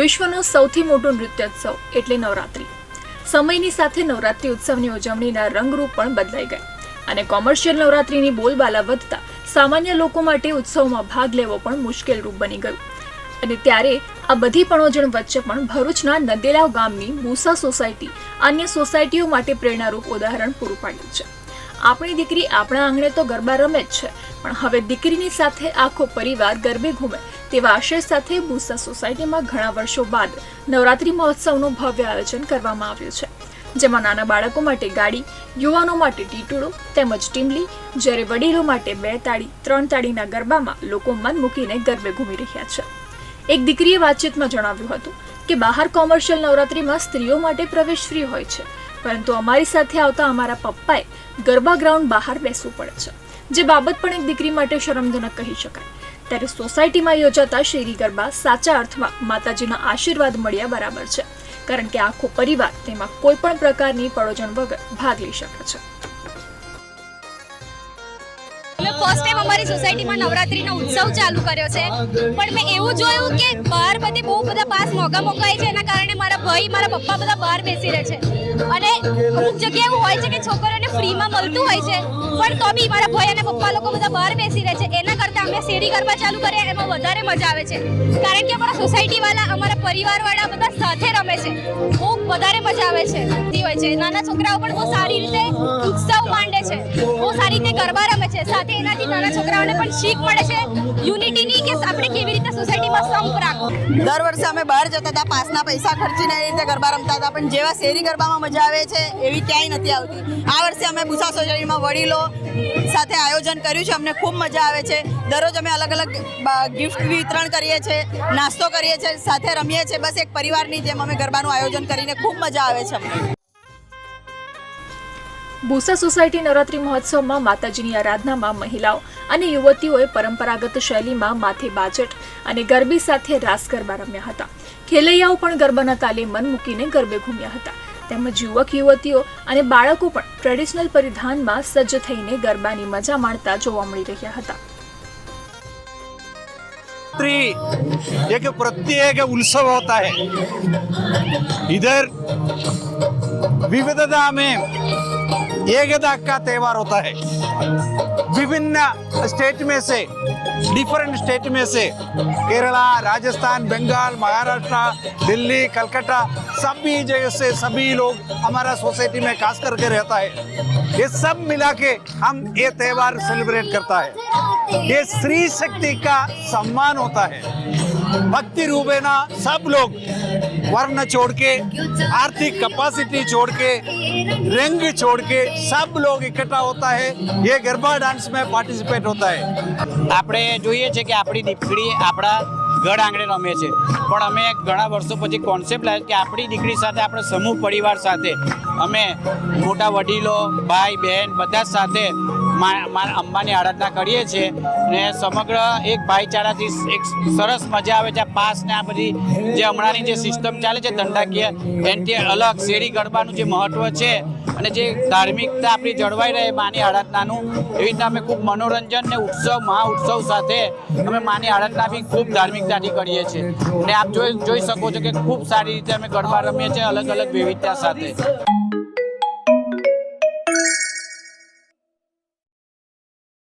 વિશ્વનો સૌથી મોટો નૃત્યોત્સવ એટલે નવરાત્રિ. સમયની સાથે નવરાત્રિ ઉત્સવની ઉજવણીના રંગરૂપ પણ બદલાઈ ગયા અને કોમર્શિયલ નવરાત્રિની બોલબાલા વધતા સામાન્ય લોકો માટે ઉત્સવમાં ભાગ લેવો પણ મુશ્કેલ રૂપ બની ગયું. અને ત્યારે આ બધી પણોજણ વચ્ચે પણ ભરૂચના નદેલાવ ગામની મૂસા સોસાયટી અન્ય સોસાયટીઓ માટે પ્રેરણારૂપ ઉદાહરણ પૂરું પાડ્યું છે. આપણી દીકરી આપણા આંગણે તો ગરબા રમે જ છે, પણ હવે દીકરીની સાથે આખો પરિવાર ગરબે ઘૂમે તેવા આશય સાથે બુસા સોસાયટીમાં ઘણા વર્ષો બાદ નવરાત્રિ મહોત્સવનું ભવ્ય આયોજન કરવામાં આવ્યું છે. જેમાં નાના બાળકો માટે ગાડી, યુવાનો માટે ટીટુડો તેમજ ટીમલી, જ્યારે વડીલો માટે બે તાળી, ત્રણ તાળીના ગરબામાં લોકો મન મૂકીને ગરબે ઘૂમી રહ્યા છે. એક દીકરીએ વાતચીતમાં જણાવ્યું હતું કે બહાર કોમર્શિયલ નવરાત્રીમાં સ્ત્રીઓ માટે પ્રવેશ ફ્રી હોય છે પરંતુ અમારી સાથે આવતા અમારા પપ્પાએ ગરબા ગ્રાઉન્ડ બહાર બેસવું પડે છે, જે બાબત પણ એક દીકરી માટે શરમજનક કહી શકાય. ત્યારે સોસાયટીમાં યોજાતા શેરી ગરબા સાચા અર્થમાં માતાજીના આશીર્વાદ મળ્યા બરાબર છે, કારણ કે આખો પરિવાર તેમાં કોઈ પણ પ્રકારની પડોજણ વગર ભાગ લઈ શકે છે. અમે ફર્સ્ટ ટાઈમ અમારી સોસાયટીમાં નવરાત્રીનો ઉત્સવ ચાલુ કર્યો છે, પણ મેં એવું જોયું કે બહાર બધી બહુ બધા પાસ મોંઘા મોંઘા છે, એના કારણે મારા ભાઈ, મારા પપ્પા બધા બહાર બેસી રહે છે. અને અમુક જગ્યાએ એવું હોય છે કે છોકરીઓને ફ્રીમાં મળતું હોય છે. પણ તો બી મારા ભાઈ અને પપ્પા લોકો બધા બહાર બેસી રહે છે. એના કરતાં અમે શેરી ગરબા ચાલુ કર્યા એમાં વધારે મજા આવે છે. કારણ કે અમારા સોસાયટીવાળા અમારા પરિવારવાળા બધા સાથે રમે છે. મજા છે હોય છે. નાના છોકરાઓ પણ બહુ સારી રીતે ઉત્સવ માંડે છે. બહુ સારી રીતે ગરબા રમે છે. સાથે એનાથી નાના છોકરાઓને પણ શીખ મળે છે. યુનિટીની કે આપણે કેવી રીતે સોસાયટીમાં સંપ રાખવો? દર વર્ષે અમે બહાર જતા હતા, પાસના પૈસા ખર્ચીને એ રીતે ગરબા રમતા હતા. પણ જેવા શેરી ગરબામાં મજા આવે છે, એવી ક્યાંય નથી આવતી. આ વર્ષે અમે ભૂસા સોસાયટીમાં વડીલો સાથે આયોજન કર્યું છે. અમને ખૂબ મજા આવે છે. દરરોજ અમે અલગ અલગ ગિફ્ટ વિતરણ કરીએ છીએ નાસ્તો કરીએ છીએ સાથે રમીએ છીએ બસ એક પરિવારની જેમ અમે ગરબાનું આયોજન કરીને ખૂબ મજા આવે છે બુસા સોસાયટી નવરાત્રી મહોત્સવમાં માતાજીની આરાધનામાં મહિલાઓ અને યુવતીઓએ પરંપરાગત શૈલીમાં માથે બાજટ અને ગરબી સાથે રાસ ગરબા રમ્યા હતા. ખેલૈયાઓ પણ ગરબાના તાલે મન મૂકીને ગરબે ઘૂમ્યા હતા. તેમજ યુવક, યુવતીઓ અને બાળકો પણ ટ્રેડિશનલ પરિધાનમાં સજ્જ થઈને ગરબાની મજા માણતા જોવા મળી રહ્યા હતા. नवरात्रि एक प्रत्येक उत्सव होता है। इधर विविधता में एकता का त्यौहार होता है। विभिन्न स्टेट में से डिफरेंट स्टेट में से, केरला, राजस्थान, बंगाल, महाराष्ट्र, दिल्ली, कलकत्ता, सभी जगह से सभी लोग हमारा सोसाइटी में खास करके रहता है। ये सब मिला के हम ये त्यौहार सेलिब्रेट करता है। ये स्त्री शक्ति का सम्मान होता है भक्ति रूपेणा सब लोग वर्ण छोड़ के आर्थिक कैपेसिटी छोड़ के रंग छोड़ के सब लोग इकट्ठा होता है ये गरबा डांस में पार्टिसिपेट होता है આપણે જોઈએ છે કે આપણી દીકરી આપણા ગઢ આંગણે રમે છે. પણ અમે ઘણા વર્ષો પછી કોન્સેપ્ટ લાવ્યો કે આપણી દીકરી સાથે, આપણે સમૂહ પરિવાર સાથે, અમે મોટા વડીલો, ભાઈ, બહેન બધા સાથે અંબાની આરાધના કરીએ છીએ ને સમગ્ર એક ભાઈચારાથી એક સરસ મજા આવે છે. પાસ ને આ બધી જે હમણાંની જે સિસ્ટમ ચાલે છે ધંધાકીય, એનાથી અલગ શેરી ગરબાનું જે મહત્વ છે અને જે ધાર્મિકતા આપણી જળવાઈ રહે માની આરાધનાનું, એવી રીતના અમે ખૂબ મનોરંજન ને ઉત્સવ મહા ઉત્સવ સાથે અમે માની આરાધના બી ખૂબ ધાર્મિકતાથી કરીએ છીએ. અને આપ જોઈ જોઈ શકો છો કે ખૂબ સારી રીતે અમે ગરબા રમીએ છીએ અલગ અલગ વિવિધતા સાથે.